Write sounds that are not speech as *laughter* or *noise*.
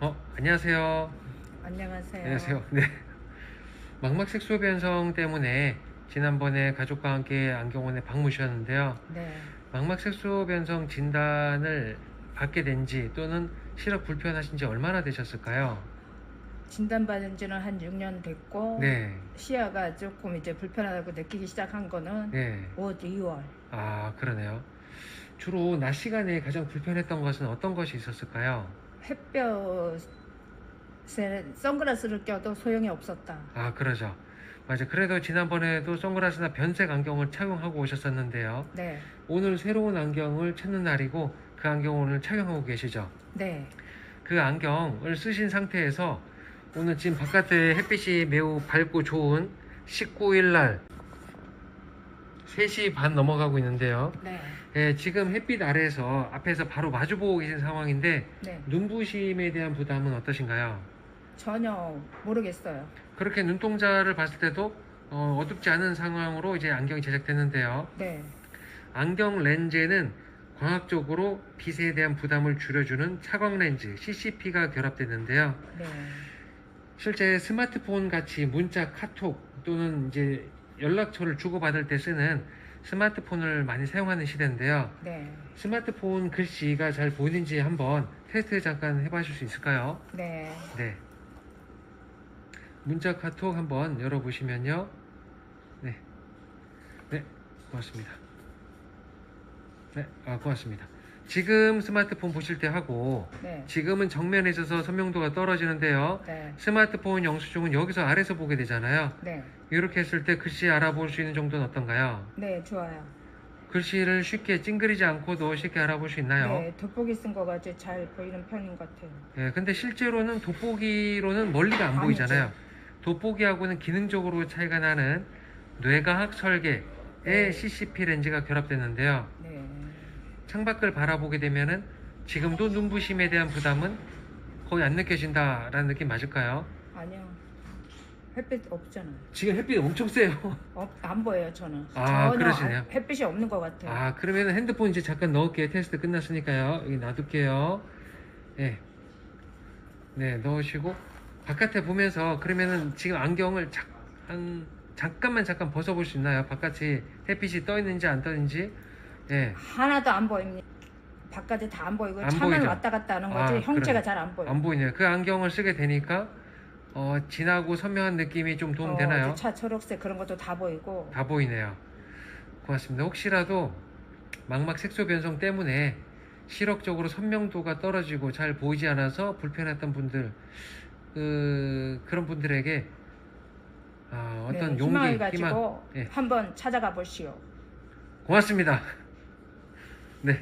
어, 안녕하세요. 안녕하세요. 안녕하세요. *laughs* 네. 망막 색소 변성 때문에 지난번에 가족과 함께 안경원에 방문하셨는데요. 네. 망막 색소 변성 진단을 받게 된 지 또는 시력 불편하신 지 얼마나 되셨을까요? 진단받은 지는 한 6년 됐고 네. 시야가 조금 이제 불편하다고 느끼기 시작한 거는 네. 올 2월. 아, 그러네요. 주로 낮 시간에 가장 불편했던 것은 어떤 것이 있었을까요? 햇볕에 선글라스를 껴도 소용이 없었다. 아, 그러죠. 맞아. 그래도 지난번에도 선글라스나 변색 안경을 착용하고 오셨었는데요. 네. 오늘 새로운 안경을 찾는 날이고 그 안경을 오늘 착용하고 계시죠. 네. 그 안경을 쓰신 상태에서 오늘 지금 바깥에 햇빛이 매우 밝고 좋은 19일 날 3시 반 넘어가고 있는데요. 네. 예, 지금 햇빛 아래에서 앞에서 바로 마주보고 계신 상황인데 네. 눈부심에 대한 부담은 어떠신가요? 전혀 모르겠어요. 그렇게 눈동자를 봤을 때도 어, 어둡지 않은 상황으로 이제 안경이 제작됐는데요. 네. 안경 렌즈에는 광학적으로 빛에 대한 부담을 줄여주는 차광 렌즈 CCP가 결합됐는데요. 네. 실제 스마트폰 같이 문자, 카톡 또는 이제 연락처를 주고받을 때 쓰는 스마트폰을 많이 사용하는 시대인데요. 네. 스마트폰 글씨가 잘 보이는지 한번 테스트 잠깐 해보실 수 있을까요? 네. 네. 문자 카톡 한번 열어보시면요. 네. 네, 고맙습니다. 네, 아, 고맙습니다. 지금 스마트폰 보실 때 하고 네. 지금은 정면에 있어서 선명도가 떨어지는데요. 네. 스마트폰 영수증은 여기서 아래서 보게 되잖아요. 네. 이렇게 했을 때 글씨 알아볼 수 있는 정도는 어떤가요? 네, 좋아요. 글씨를 쉽게 찡그리지 않고도 쉽게 알아볼 수 있나요? 네, 돋보기 쓴 거 가지고 잘 보이는 편인 것 같아요. 예, 근데 실제로는 돋보기로는 멀리가 안 아니죠. 보이잖아요. 돋보기하고는 기능적으로 차이가 나는 뇌과학 설계에 네. CCP 렌즈가 결합됐는데요. 네. 창밖을 바라보게 되면은 지금도 눈부심에 대한 부담은 거의 안 느껴진다라는 느낌 맞을까요? 아니요. 햇빛 없잖아요. 지금 햇빛 엄청 세요. *laughs* 없, 안 보여요, 저는. 아, 전혀 그러시네요. 안- 햇빛이 없는 것 같아요. 아, 그러면 핸드폰 이제 잠깐 넣을게요. 테스트 끝났으니까요. 여기 놔둘게요. 예. 네, 넣으시고 바깥에 보면서 그러면은 지금 안경을 잠, 한 잠깐만 잠깐 벗어볼 수 있나요? 바깥이 햇빛이 떠 있는지 안 떠 있는지. 예. 하나도 안 보입니다. 바깥에 다 안 보이고 안 차만 보이죠? 왔다 갔다 하는 거지 아, 형체가 그래요. 잘안 보여요. 안 보이네요. 그 안경을 쓰게 되니까 어, 진하고 선명한 느낌이 좀 도움 되나요? 어, 차 초록색 그런 것도 다 보이고. 다 보이네요. 고맙습니다. 혹시라도 망막 색소 변성 때문에 시력적으로 선명도가 떨어지고 잘 보이지 않아서 불편했던 분들, 그, 그런 분들에게 아, 어떤 네, 용기, 희망을 희망, 가지고 예. 한번 찾아가 보시오. 고맙습니다. 네.